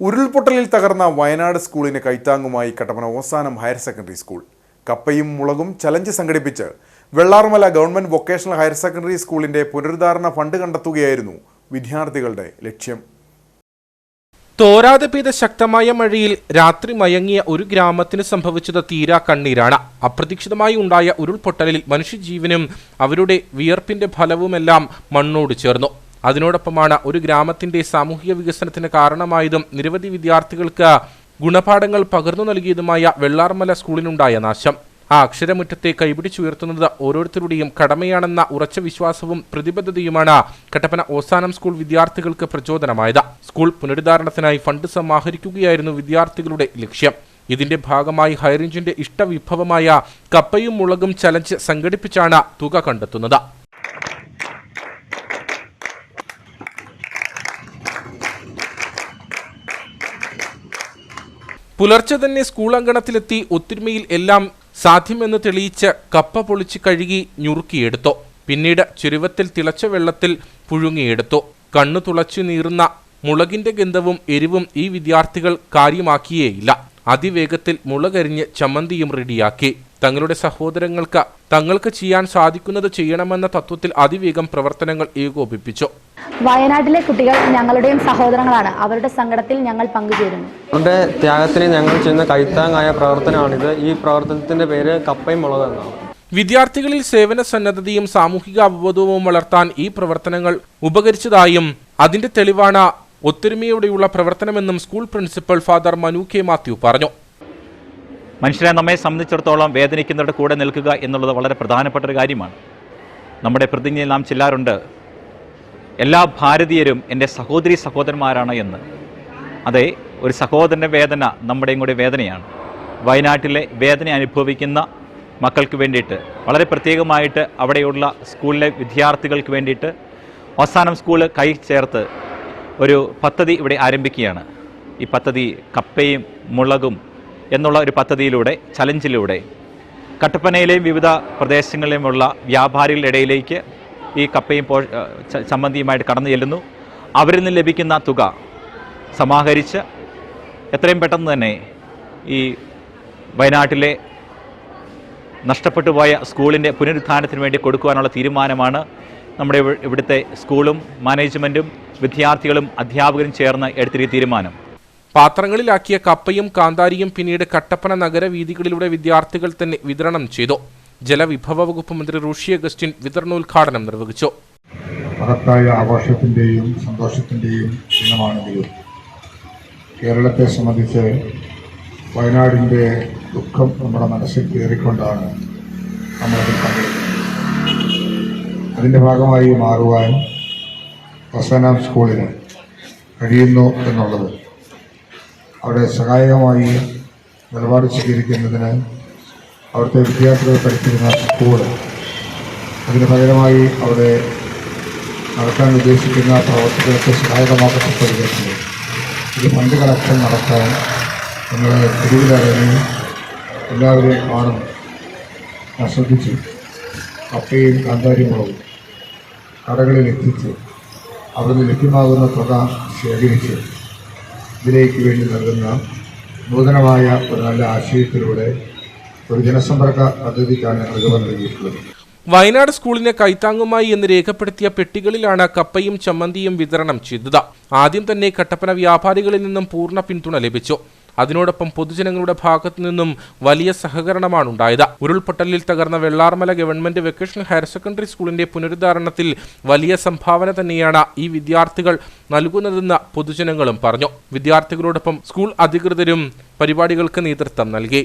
ഉരുൾപൊട്ടലിൽ തകർന്ന വയനാട് സ്കൂളിന് കൈത്താങ്ങുമായി Kattappana Ozanam higher secondary school. കപ്പയും മുളകും ചലഞ്ച് സംഘടിപ്പിച്ച് Vellarmala government vocational higher secondary സ്കൂളിന്റെ പുനരുദ്ധാരണ ഫണ്ട് കണ്ടെത്തുകയായിരുന്നു വിദ്യാർത്ഥികളുടെ ലക്ഷ്യം. തോരാതെ പെയ്ത ശക്തമായ മഴയിൽ രാത്രി മയങ്ങിയ ഒരു ഗ്രാമത്തിന് സംഭവിച്ചത് തീരാ കണ്ണീരാണ്. അപ്രതീക്ഷിതമായി ഉണ്ടായ ഉരുൾപൊട്ടലിൽ മനുഷ്യജീവനും അവരുടെ വിയർപ്പിന്റെ ഫലവുമെല്ലാം മണ്ണോട് ചേർന്നു. അതിനോടൊപ്പമാണ് ഒരു ഗ്രാമത്തിന്റെ സാമൂഹിക വികസനത്തിന് കാരണമായതും നിരവധി വിദ്യാർത്ഥികൾക്ക് ഗുണപാഠങ്ങൾ പകർന്നു നൽകിയതുമായ വെള്ളാർമല സ്കൂളിനുണ്ടായ നാശം. ആ അക്ഷരമുറ്റത്തെ കൈപിടിച്ചുയർത്തുന്നത് ഓരോരുത്തരുടെയും കടമയാണെന്ന ഉറച്ച വിശ്വാസവും പ്രതിബദ്ധതയുമാണ് കട്ടപ്പന ഓസാനം സ്കൂൾ വിദ്യാർത്ഥികൾക്ക് പ്രചോദനമായത്. സ്കൂൾ പുനരുദ്ധാരണത്തിനായി ഫണ്ട് സമാഹരിക്കുകയായിരുന്നു വിദ്യാർത്ഥികളുടെ ലക്ഷ്യം. ഇതിന്റെ ഭാഗമായി ഹൈറേഞ്ചിന്റെ ഇഷ്ടവിഭവമായ കപ്പയും മുളകും ചലഞ്ച് സംഘടിപ്പിച്ചാണ് തുക കണ്ടെത്തുന്നത്. പുലർച്ചെ തന്നെ സ്കൂൾ അങ്കണത്തിലെത്തി ഒത്തൊരുമയിൽ എല്ലാം സാധ്യമെന്ന് തെളിയിച്ച് കപ്പ പൊളിച്ച് കഴുകി ഞുറുക്കിയെടുത്തു. പിന്നീട് ചുരുവത്തിൽ തിളച്ച വെള്ളത്തിൽ പുഴുങ്ങിയെടുത്തു. കണ്ണു തുളച്ചു നീറുന്ന മുളകിന്റെ ഗന്ധവും എരിവും ഈ വിദ്യാർത്ഥികൾ കാര്യമാക്കിയേയില്ല. അതിവേഗത്തിൽ മുളകരിഞ്ഞ് ചമ്മന്തിയും റെഡിയാക്കി. തങ്ങളുടെ സഹോദരങ്ങൾക്ക് തങ്ങൾക്ക് ചെയ്യാൻ സാധിക്കുന്നത് ചെയ്യണമെന്ന തത്വത്തിൽ അതിവേഗം പ്രവർത്തനങ്ങൾ ഏകോപിപ്പിച്ചു. വയനാട്ടിലെ കുട്ടികൾ ഞങ്ങളുടെയും സഹോദരങ്ങളാണ്. അവരുടെ സങ്കടത്തിൽ ഞങ്ങൾ പങ്കുചേരുന്നു. അവരുടെ ത്യാഗത്തിന് ഞങ്ങൾ ചെയ്യുന്ന കൈത്താങ്ങായ പ്രവർത്തനമാണിത്. ഈ പ്രവർത്തനത്തിന്റെ പേര് കപ്പയും മുളക് എന്നാണ് വിദ്യാർത്ഥികളിൽ സേവന സന്നദ്ധതയും സാമൂഹിക അവബോധവും വളർത്താൻ ഈ പ്രവർത്തനങ്ങൾ ഉപകരിച്ചതായും അതിന്റെ തെളിവാണ് ഒത്തൊരുമയോടെയുള്ള പ്രവർത്തനമെന്നും school principal father Manu K Mathew പറഞ്ഞു. മനുഷ്യരെ നമ്മെ സംബന്ധിച്ചിടത്തോളം വേദനിക്കുന്നവരുടെ കൂടെ നിൽക്കുക എന്നുള്ളത് വളരെ പ്രധാനപ്പെട്ട ഒരു കാര്യമാണ്. നമ്മുടെ പ്രതിജ്ഞയിൽ നാം ചെല്ലാറുണ്ട് എല്ലാ ഭാരതീയരും എന്റെ സഹോദരി സഹോദരന്മാരാണ് എന്ന്. അതെ ഒരു സഹോദരന്റെ വേദന നമ്മുടെയും കൂടി വേദനയാണ്. വയനാട്ടിലെ വേദന അനുഭവിക്കുന്ന മക്കൾക്ക് വേണ്ടിയിട്ട് വളരെ പ്രത്യേകമായിട്ട് അവിടെയുള്ള സ്കൂളിലെ വിദ്യാർത്ഥികൾക്ക് വേണ്ടിയിട്ട് അവസാനം സ്കൂൾ കൈ ചേർത്ത് ഒരു പദ്ധതി ഇവിടെ ആരംഭിക്കുകയാണ്. ഈ പദ്ധതി കപ്പയും മുളകും എന്നുള്ള ഒരു പദ്ധതിയിലൂടെ ചലഞ്ചിലൂടെ കട്ടപ്പനയിലെയും വിവിധ പ്രദേശങ്ങളിലുമുള്ള വ്യാപാരികളുടെ ഇടയിലേക്ക് ഈ കപ്പയും പോ സംബന്ധിയുമായിട്ട് കടന്നു ചെല്ലുന്നു. അവരിൽ നിന്ന് ലഭിക്കുന്ന തുക സമാഹരിച്ച് എത്രയും പെട്ടെന്ന് തന്നെ ഈ വയനാട്ടിലെ നഷ്ടപ്പെട്ടു പോയ സ്കൂളിന്റെ പുനരുദ്ധാരണത്തിന് വേണ്ടി കൊടുക്കുവാനുള്ള തീരുമാനമാണ് നമ്മുടെ ഇവി- ഇവിടുത്തെ സ്കൂളും മാനേജ്മെന്റും വിദ്യാർത്ഥികളും അധ്യാപകരും ചേർന്ന് എടുത്തിരിക്കുന്ന തീരുമാനം. പാത്രങ്ങളിലാക്കിയ കപ്പയും കാന്താരിയും പിന്നീട് കട്ടപ്പന നഗരവീഥികളിലൂടെ വിദ്യാർത്ഥികൾ തന്നെ വിതരണം ചെയ്തു. ജലവിഭവ വകുപ്പ് മന്ത്രി ഋഷി അഗസ്റ്റിൻ വിതരണോദ്ഘാടനം നിർവഹിച്ചു. മഹത്തായ ആഘോഷത്തിന്റെയും സന്തോഷത്തിന്റെയും ദിനമാണെങ്കിലും കേരളത്തെ സംബന്ധിച്ച് വയനാടിന്റെ ദുഃഖം നമ്മുടെ മനസ്സിൽ കയറിക്കൊണ്ടാണ് നമ്മളതിൽ പങ്കെടുക്കുന്നത്. അതിന്റെ ഭാഗമായി മാറുവാൻ വസനാം സ്കൂളിന് കഴിയുന്നു എന്നുള്ളത്. അവിടെ സഹായകമായി നിലപാട് സ്വീകരിക്കുന്നതിന് അവിടുത്തെ വിദ്യാർത്ഥികൾ പഠിച്ചിരുന്ന സ്കൂൾ. അതിന് പകരമായി അവിടെ നടത്താൻ ഉദ്ദേശിക്കുന്ന പ്രവർത്തികൾക്ക് സഹായകമാക്കപ്പെട്ട ഇത് ഫണ്ട് കളക്ഷൻ നടത്താൻ നമ്മളെ തിരുവിലിറങ്ങി എല്ലാവരെയും കാണും. ശ്രദ്ധിച്ചു. കപ്പയും കാന്താരിമുളവും കടകളിൽ എത്തിച്ച് അവിടുന്ന് ലഭ്യമാകുന്ന തുക ശേഖരിച്ച് ഇതിലേക്ക് വേണ്ടി നൽകുന്ന നൂതനമായ ഒരു നല്ല ആശയത്തിലൂടെ ഒരു ജനസമ്പർക്ക പദ്ധതിക്കാണ് ഞങ്ങൾ രൂപം നൽകിയിട്ടുള്ളത്. വയനാട് സ്കൂളിനെ കൈത്താങ്ങുമായി എന്ന് രേഖപ്പെടുത്തിയ പെട്ടികളിലാണ് കപ്പയും ചമ്മന്തിയും വിതരണം ചെയ്തത്. ആദ്യം തന്നെ കട്ടപ്പന വ്യാപാരികളിൽ നിന്നും പൂർണ പിന്തുണ ലഭിച്ചു. അതിനോടൊപ്പം പൊതുജനങ്ങളുടെ ഭാഗത്തു നിന്നും വലിയ സഹകരണമാണ് ഉണ്ടായത് ഉരുൾപൊട്ടലിൽ തകർന്ന Vellarmala government vocational higher secondary സ്കൂളിന്റെ പുനരുദ്ധാരണത്തിൽ വലിയ സംഭാവന തന്നെയാണ് ഈ വിദ്യാർത്ഥികൾ നൽകുന്നതെന്ന് പൊതുജനങ്ങളും പറഞ്ഞു. വിദ്യാർത്ഥികളോടൊപ്പം സ്കൂൾ അധികൃതരും പരിപാടികൾക്ക് നേതൃത്വം നൽകി.